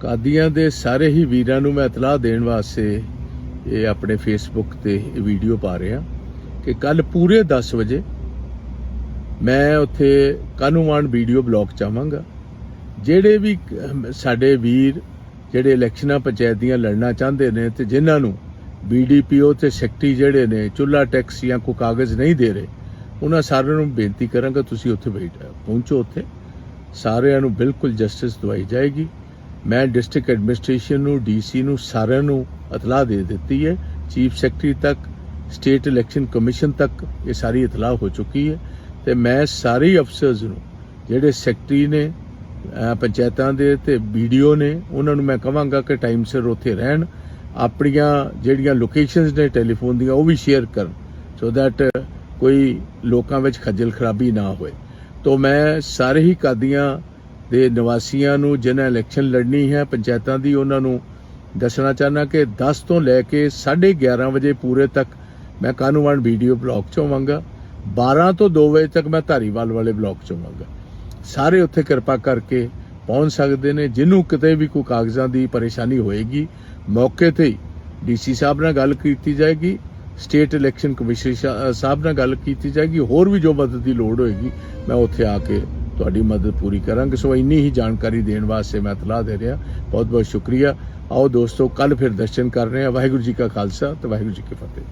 ਕਾਦੀਆਂ ਦੇ ਸਾਰੇ ਹੀ ਵੀਰਾਂ ਨੂੰ ਮੈਂ ਇਤਲਾਹ ਦੇਣ ਵਾਸਤੇ ਇਹ ਆਪਣੇ ਫੇਸਬੁੱਕ ਤੇ ਇਹ ਵੀਡੀਓ ਪਾ ਰਿਹਾ ਕਿ ਕੱਲ ਪੂਰੇ 10 ਵਜੇ ਮੈਂ ਉੱਥੇ ਕਾਨੂੰਵਾਨ ਵੀਡੀਓ ਬਲੌਗ ਚਾਹਾਂਗਾ ਜਿਹੜੇ ਵੀ ਸਾਡੇ ਵੀਰ ਜਿਹੜੇ ਇਲੈਕਸ਼ਨਾਂ ਪੰਚਾਇਤ ਦੀਆਂ ਲੜਨਾ ਚਾਹੁੰਦੇ ਨੇ ਤੇ ਜਿਨ੍ਹਾਂ ਨੂੰ ਬੀਡੀਪੀਓ ਤੇ ਸੈਕਟਰੀ ਜਿਹੜੇ ਨੇ ਚੁੱਲਾ ਟੈਕਸ ਜਾਂ ਕੋਈ ਕਾਗਜ਼ ਨਹੀਂ ਦੇ ਰਹੇ, ਉਹਨਾਂ ਸਾਰਿਆਂ ਨੂੰ ਬੇਨਤੀ ਕਰਾਂਗਾ ਤੁਸੀਂ ਉੱਥੇ ਬੈਠ ਪਹੁੰਚੋ ਉੱਥੇ। ਸਾਰਿਆਂ ਨੂੰ ਬਿਲਕੁਲ ਜਸਟਿਸ ਦਵਾਈ ਜਾਏਗੀ। ਮੈਂ ਡਿਸਟ੍ਰਿਕਟ ਐਡਮਿਨਿਸਟ੍ਰੇਸ਼ਨ ਨੂੰ, ਡੀਸੀ ਨੂੰ, ਸਾਰਿਆਂ ਨੂੰ ਇਤਲਾਹ ਦੇ ਦਿੱਤੀ ਹੈ। ਚੀਫ ਸੈਕਟਰੀ ਤੱਕ, ਸਟੇਟ ਇਲੈਕਸ਼ਨ ਕਮਿਸ਼ਨ ਤੱਕ ਇਹ ਸਾਰੀ ਇਤਲਾਹ ਹੋ ਚੁੱਕੀ ਹੈ ਤੇ ਮੈਂ ਸਾਰੇ ਅਫਸਰਸ ਨੂੰ, ਜਿਹੜੇ ਸੈਕਟਰੀ ਨੇ ਪੰਚਾਇਤਾਂ ਦੇ ਤੇ ਵੀਡੀਓ ਨੇ, ਉਹਨਾਂ ਨੂੰ ਮੈਂ ਕਹਾਂਗਾ ਕਿ ਟਾਈਮ ਸਿਰ ਉੱਥੇ ਰਹਿਣ, ਆਪਣੀਆਂ ਜਿਹੜੀਆਂ ਲੋਕੇਸ਼ਨਸ ਨੇ ਟੈਲੀਫੋਨ ਦੀਆਂ, ਉਹ ਵੀ ਸ਼ੇਅਰ ਕਰਨ ਸੋ ਦੈਟ ਕੋਈ ਲੋਕਾਂ ਵਿੱਚ ਖੱਜਲ ਖਰਾਬੀ ਨਾ ਹੋਏ। ਤੋਂ ਮੈਂ ਸਾਰੇ ਹੀ ਕਾਦੀਆਂ ਦੇ ਨਿਵਾਸੀਆਂ ਨੂੰ ਜਿਨ੍ਹਾਂ ਇਲੈਕਸ਼ਨ ਲੜਨੀ ਹੈ, ਪੰਚਾਇਤਾਂ ਦੀ ਉਹਨਾਂ ਨੂੰ ਦੱਸਣਾ ਚਾਹਨਾ ਕਿ 10 ਤੋਂ ਲੈ ਕੇ 11:30 ਵਜੇ ਪੂਰੇ ਤੱਕ ਮੈਂ ਕਾਨੂੰਵਾਨ ਵੀਡੀਓ ਬਲੌਗ ਚ ਹੋਵਾਂਗਾ। 12 ਤੋਂ 2 ਵਜੇ ਤੱਕ ਮੈਂ ਧਾਰੀਵਾਲ ਵਾਲੇ ਬਲੌਗ ਚ ਹੋਵਾਂਗਾ। ਸਾਰੇ ਉੱਥੇ ਕਿਰਪਾ ਕਰਕੇ ਪਹੁੰਚ ਸਕਦੇ ਨੇ ਜਿਹਨੂੰ ਕਿਤੇ ਵੀ ਕੋਈ ਕਾਗਜ਼ਾਂ ਦੀ ਪਰੇਸ਼ਾਨੀ ਹੋਏਗੀ, ਮੌਕੇ ਤੇ ਡੀਸੀ ਸਾਹਿਬ ਨਾਲ ਗੱਲ ਕੀਤੀ ਜਾਏਗੀ, ਸਟੇਟ ਇਲੈਕਸ਼ਨ ਕਮਿਸ਼ਨ ਸਾਹਿਬ ਨਾਲ ਗੱਲ ਕੀਤੀ ਜਾਏਗੀ, ਹੋਰ ਵੀ ਜੋ ਮਦਦ ਦੀ ਲੋੜ ਹੋਏਗੀ, ਮੈਂ ਉੱਥੇ ਆ ਕੇ ਤੁਹਾਡੀ ਮਦਦ ਪੂਰੀ ਕਰਾਂਗੇ। ਸੋ ਇੰਨੀ ਹੀ ਜਾਣਕਾਰੀ ਦੇਣ ਵਾਸਤੇ ਮੈਂ ਇਤਲਾਹ ਦੇ ਰਿਹਾ। ਬਹੁਤ ਬਹੁਤ ਸ਼ੁਕਰੀਆ। ਆਓ ਦੋਸਤੋ ਕੱਲ ਫਿਰ ਦਰਸ਼ਨ ਕਰ ਰਹੇ ਹਾਂ। ਵਾਹਿਗੁਰੂ ਜੀ ਕਾ ਖਾਲਸਾ ਤੇ ਵਾਹਿਗੁਰੂ ਜੀ ਕੀ ਫਤਿਹ।